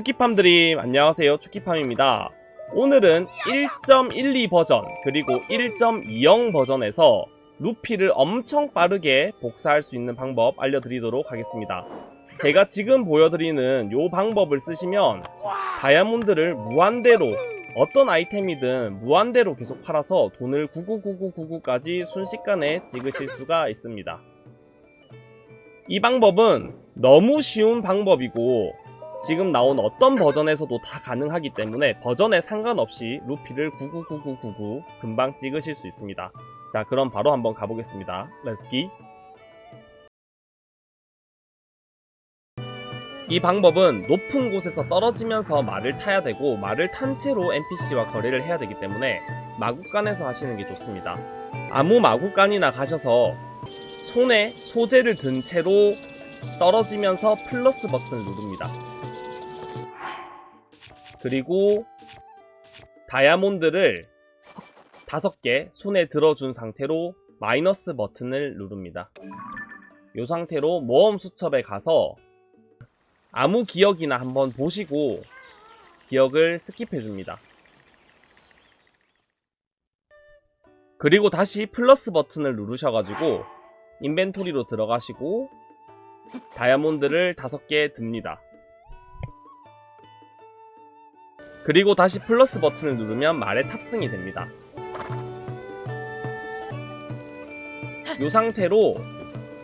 추키팜들이 안녕하세요. 추키팜입니다. 오늘은 1.12 버전 그리고 1.20 버전에서 루피를 엄청 빠르게 복사할 수 있는 방법 알려드리도록 하겠습니다. 제가 지금 보여드리는 이 방법을 쓰시면 다이아몬드를 무한대로 어떤 아이템이든 무한대로 계속 팔아서 돈을 999999까지 순식간에 찍으실 수가 있습니다. 이 방법은 너무 쉬운 방법이고 지금 나온 어떤 버전에서도 다 가능하기 때문에 버전에 상관없이 루피를 999999 금방 찍으실 수 있습니다. 자, 그럼 바로 한번 가보겠습니다. 렛츠기. 이 방법은 높은 곳에서 떨어지면서 말을 타야 되고 말을 탄 채로 NPC와 거래를 해야 되기 때문에 마구간에서 하시는 게 좋습니다. 아무 마구간이나 가셔서 손에 소재를 든 채로 떨어지면서 플러스 버튼을 누릅니다. 그리고 다이아몬드를 다섯 개 손에 들어준 상태로 마이너스 버튼을 누릅니다. 이 상태로 모험 수첩에 가서 아무 기억이나 한번 보시고 기억을 스킵해 줍니다. 그리고 다시 플러스 버튼을 누르셔가지고 인벤토리로 들어가시고 다이아몬드를 다섯 개 듭니다. 그리고 다시 플러스 버튼을 누르면 말에 탑승이 됩니다. 이 상태로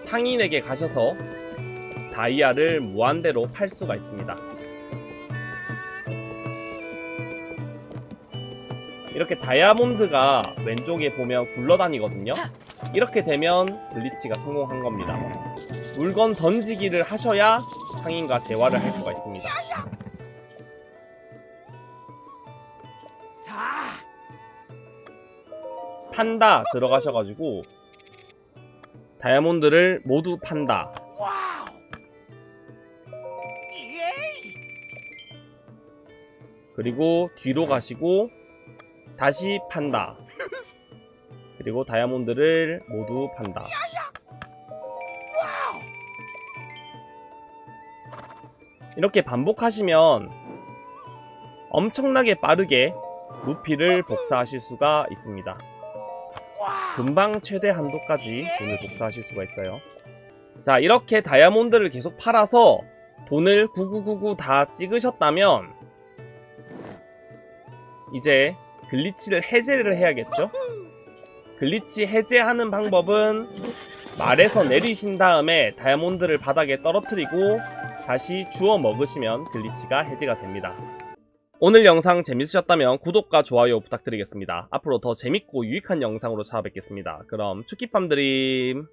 상인에게 가셔서 다이아를 무한대로 팔 수가 있습니다. 이렇게 다이아몬드가 왼쪽에 보면 굴러다니거든요. 이렇게 되면 블리치가 성공한 겁니다. 물건 던지기를 하셔야 상인과 대화를 할 수가 있습니다. 판다 들어가셔가지고 다이아몬드를 모두 판다. 그리고 뒤로 가시고 다시 판다. 그리고 다이아몬드를 모두 판다. 이렇게 반복하시면 엄청나게 빠르게 루피를 복사하실 수가 있습니다. 금방 최대 한도까지 돈을 복사하실 수가 있어요. 자, 이렇게 다이아몬드를 계속 팔아서 돈을 9999 다 찍으셨다면 이제 글리치를 해제를 해야겠죠? 글리치 해제하는 방법은 말에서 내리신 다음에 다이아몬드를 바닥에 떨어뜨리고 다시 주워 먹으시면 글리치가 해제가 됩니다. 오늘 영상 재밌으셨다면 구독과 좋아요 부탁드리겠습니다. 앞으로 더 재밌고 유익한 영상으로 찾아뵙겠습니다. 그럼 축기팜 드림